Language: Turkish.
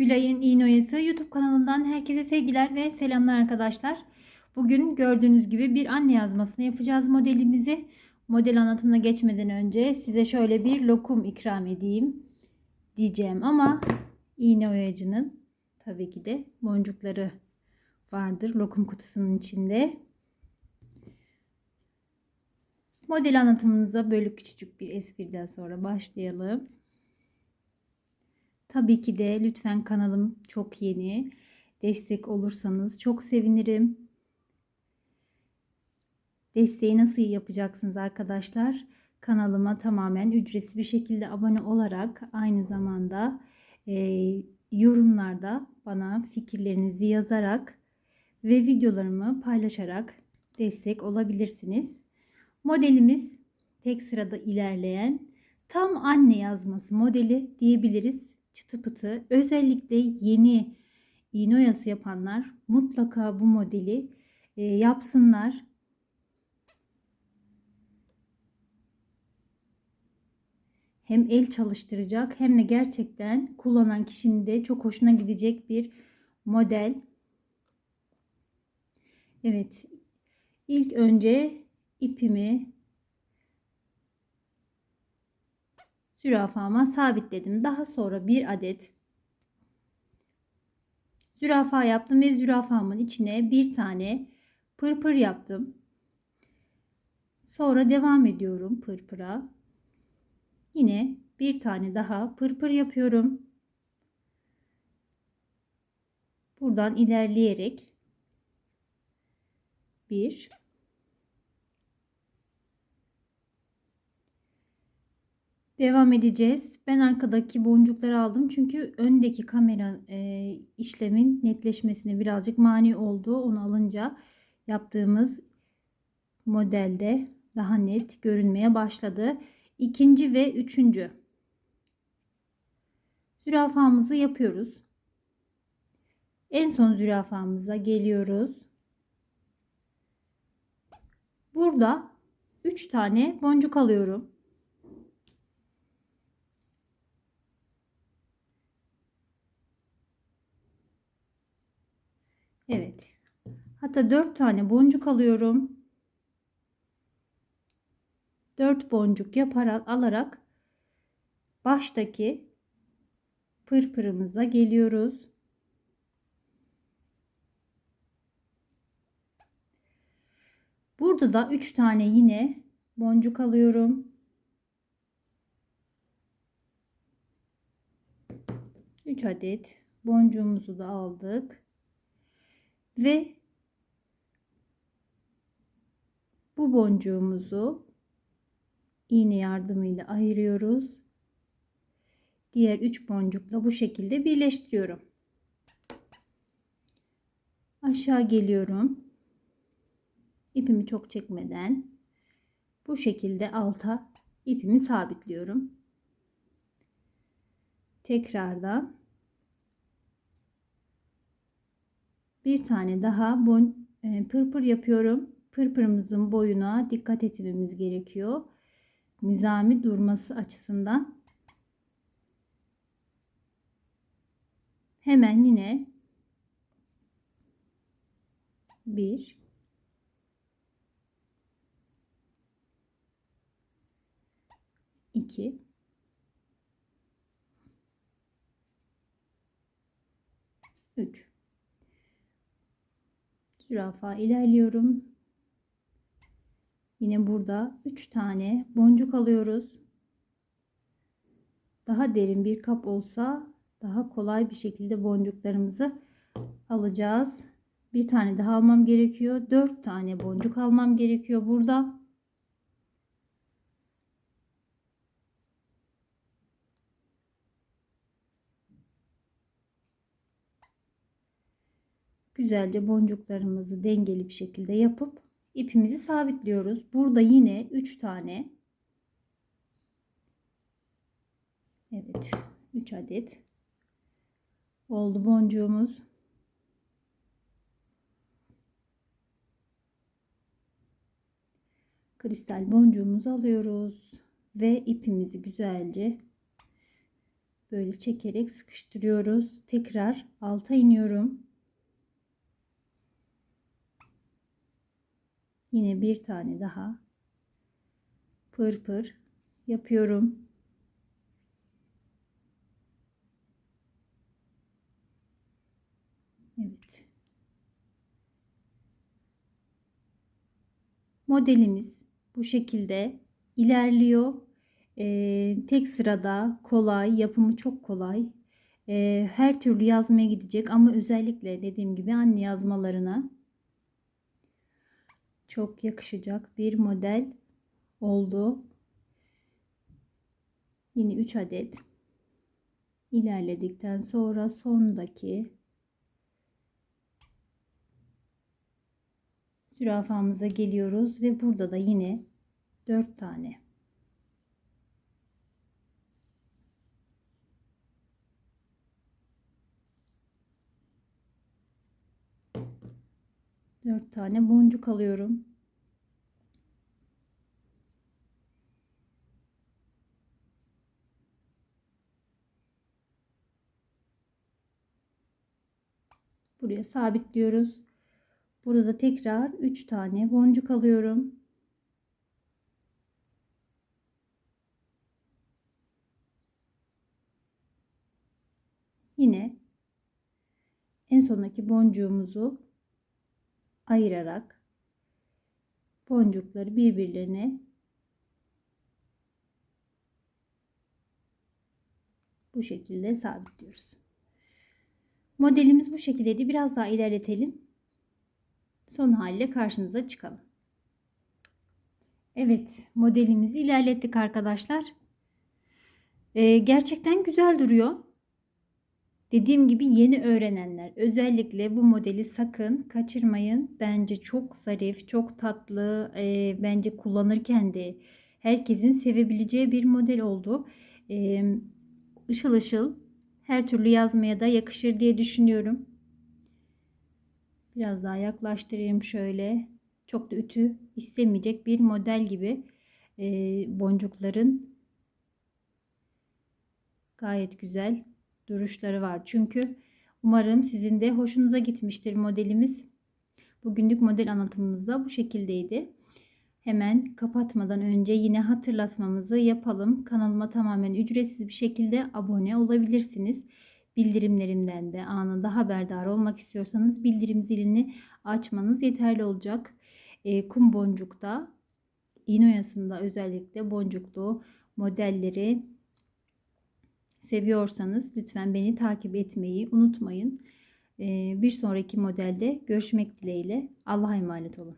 Gülay'ın İğnoyası YouTube kanalından herkese sevgiler ve selamlar arkadaşlar. Bugün gördüğünüz gibi bir anne yazmasını yapacağız modelimizi. Model anlatımına geçmeden önce size şöyle bir lokum ikram edeyim diyeceğim ama iğne oyacının tabii ki de boncukları vardır lokum kutusunun içinde. Model anlatımımıza böyle küçücük bir espriden sonra başlayalım. Tabii ki de lütfen kanalım çok yeni. Destek olursanız çok sevinirim. Desteği nasıl yapacaksınız arkadaşlar? Kanalıma tamamen ücretsiz bir şekilde abone olarak aynı zamanda e, yorumlarda bana fikirlerinizi yazarak ve videolarımı paylaşarak destek olabilirsiniz. Modelimiz tek sırada ilerleyen tam anne yazması modeli diyebiliriz çıtı pıtı. Özellikle yeni iğne oyası yapanlar mutlaka bu modeli e, yapsınlar. Hem el çalıştıracak hem de gerçekten kullanan kişinin de çok hoşuna gidecek bir model. Evet. İlk önce ipimi zürafama sabitledim. Daha sonra bir adet zürafa yaptım ve zürafamın içine bir tane pırpır yaptım. Sonra devam ediyorum pırpıra. Yine bir tane daha pırpır yapıyorum. Buradan ilerleyerek bir Devam edeceğiz. Ben arkadaki boncukları aldım. Çünkü öndeki kamera e, işlemin netleşmesine birazcık mani oldu. Onu alınca yaptığımız modelde daha net görünmeye başladı. İkinci ve üçüncü zürafamızı yapıyoruz. En son zürafamıza geliyoruz. Burada 3 tane boncuk alıyorum. Evet. Hatta 4 tane boncuk alıyorum. 4 boncuk yaparak alarak baştaki pırpırımıza geliyoruz. Burada da 3 tane yine boncuk alıyorum. 3 adet boncuğumuzu da aldık ve bu boncuğumuzu iğne yardımıyla ayırıyoruz. Diğer üç boncukla bu şekilde birleştiriyorum. Aşağı geliyorum. İpimi çok çekmeden bu şekilde alta ipimi sabitliyorum. Tekrardan bir tane daha bon, e, pırpır yapıyorum. Pırpırımızın boyuna dikkat etmemiz gerekiyor. Nizami durması açısından. Hemen yine bir iki üç zürafa ilerliyorum. Yine burada 3 tane boncuk alıyoruz. Daha derin bir kap olsa daha kolay bir şekilde boncuklarımızı alacağız. Bir tane daha almam gerekiyor. 4 tane boncuk almam gerekiyor burada. Güzelce boncuklarımızı dengeli bir şekilde yapıp ipimizi sabitliyoruz. Burada yine 3 tane Evet 3 adet oldu boncuğumuz. Kristal boncuğumuzu alıyoruz ve ipimizi güzelce böyle çekerek sıkıştırıyoruz. Tekrar alta iniyorum. Yine bir tane daha pır pır yapıyorum. Evet. Modelimiz bu şekilde ilerliyor. Ee, tek sırada kolay, yapımı çok kolay. Ee, her türlü yazmaya gidecek ama özellikle dediğim gibi anne yazmalarına çok yakışacak bir model oldu. Yine 3 adet ilerledikten sonra sondaki zürafamıza geliyoruz ve burada da yine 4 tane Dört tane boncuk alıyorum. Buraya sabitliyoruz. Burada da tekrar 3 tane boncuk alıyorum. Yine en sondaki boncuğumuzu ayırarak boncukları birbirlerine bu şekilde sabitliyoruz. Modelimiz bu şekildeydi. Biraz daha ilerletelim. Son haliyle karşınıza çıkalım. Evet modelimizi ilerlettik arkadaşlar. Ee, gerçekten güzel duruyor. Dediğim gibi yeni öğrenenler özellikle bu modeli sakın kaçırmayın. Bence çok zarif, çok tatlı. E, bence kullanırken de herkesin sevebileceği bir model oldu. E, ışıl ışıl her türlü yazmaya da yakışır diye düşünüyorum. Biraz daha yaklaştırayım şöyle. Çok da ütü istemeyecek bir model gibi. E, boncukların gayet güzel duruşları var. Çünkü umarım sizin de hoşunuza gitmiştir modelimiz. Bugünlük model anlatımımız da bu şekildeydi. Hemen kapatmadan önce yine hatırlatmamızı yapalım. Kanalıma tamamen ücretsiz bir şekilde abone olabilirsiniz. Bildirimlerimden de anında haberdar olmak istiyorsanız bildirim zilini açmanız yeterli olacak. E, kum boncukta, inoyasında özellikle boncuklu modelleri seviyorsanız lütfen beni takip etmeyi unutmayın. Bir sonraki modelde görüşmek dileğiyle. Allah'a emanet olun.